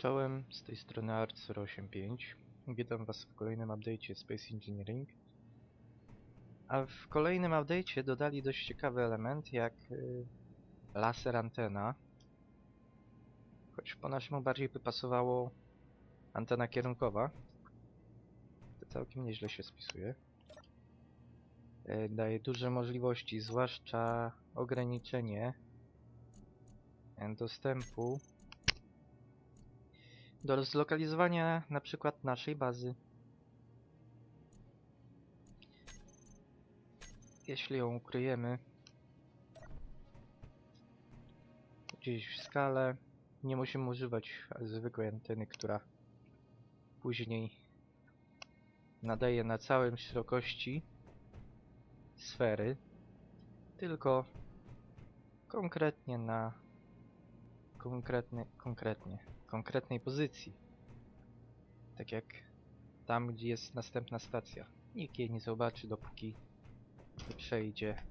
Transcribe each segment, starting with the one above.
Czołem, z tej strony Art085. Witam Was w kolejnym update'cie Space Engineering. A w kolejnym update'cie dodali dość ciekawy element jak y, laser antena. Choć po naszemu bardziej by pasowało antena kierunkowa. To całkiem nieźle się spisuje. Y, daje duże możliwości, zwłaszcza ograniczenie y, dostępu do zlokalizowania na przykład naszej bazy. Jeśli ją ukryjemy. Gdzieś w skale, nie musimy używać zwykłej anteny, która później nadaje na całym szerokości sfery, tylko konkretnie na konkretnie, konkretnie konkretnej pozycji. Tak jak tam, gdzie jest następna stacja. Nikt jej nie zobaczy, dopóki nie przejdzie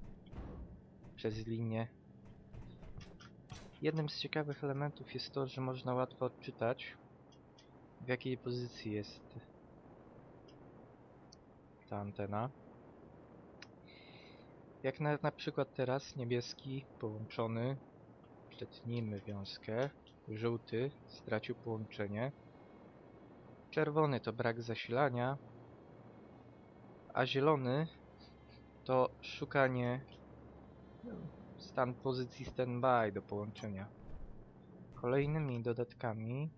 przez linię. Jednym z ciekawych elementów jest to, że można łatwo odczytać, w jakiej pozycji jest ta antena. Jak na, na przykład teraz niebieski połączony, przetnijmy wiązkę, żółty stracił połączenie, czerwony to brak zasilania, a zielony to szukanie no, stan pozycji standby do połączenia. Kolejnymi dodatkami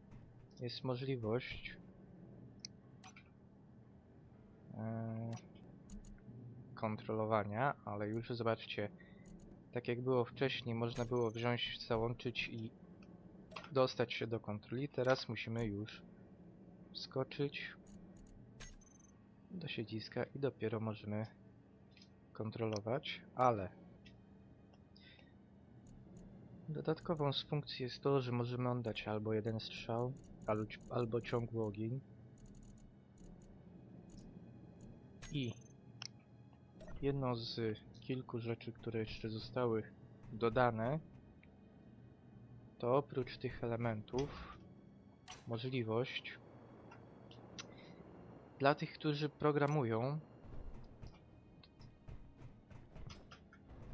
jest możliwość e, kontrolowania, ale już zobaczcie, tak jak było wcześniej, można było wziąć, załączyć i dostać się do kontroli. Teraz musimy już wskoczyć do siedziska i dopiero możemy kontrolować, ale dodatkową z funkcji jest to, że możemy oddać albo jeden strzał, albo, ciągły ogień i jedno z kilku rzeczy, które jeszcze zostały dodane to oprócz tych elementów możliwość dla tych, którzy programują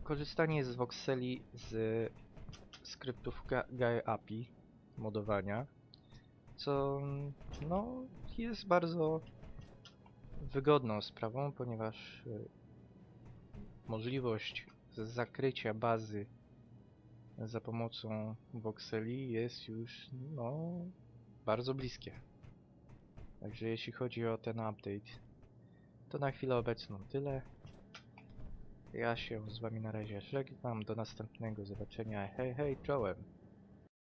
korzystanie z Voxeli z skryptów Gaia API modowania, co no, jest bardzo wygodną sprawą, ponieważ y, możliwość zakrycia bazy za pomocą voxeli jest już no bardzo bliskie. Także jeśli chodzi o ten update, to na chwilę obecną tyle. Ja się z wami na razie żegnam, do następnego zobaczenia, hej hej, czołem!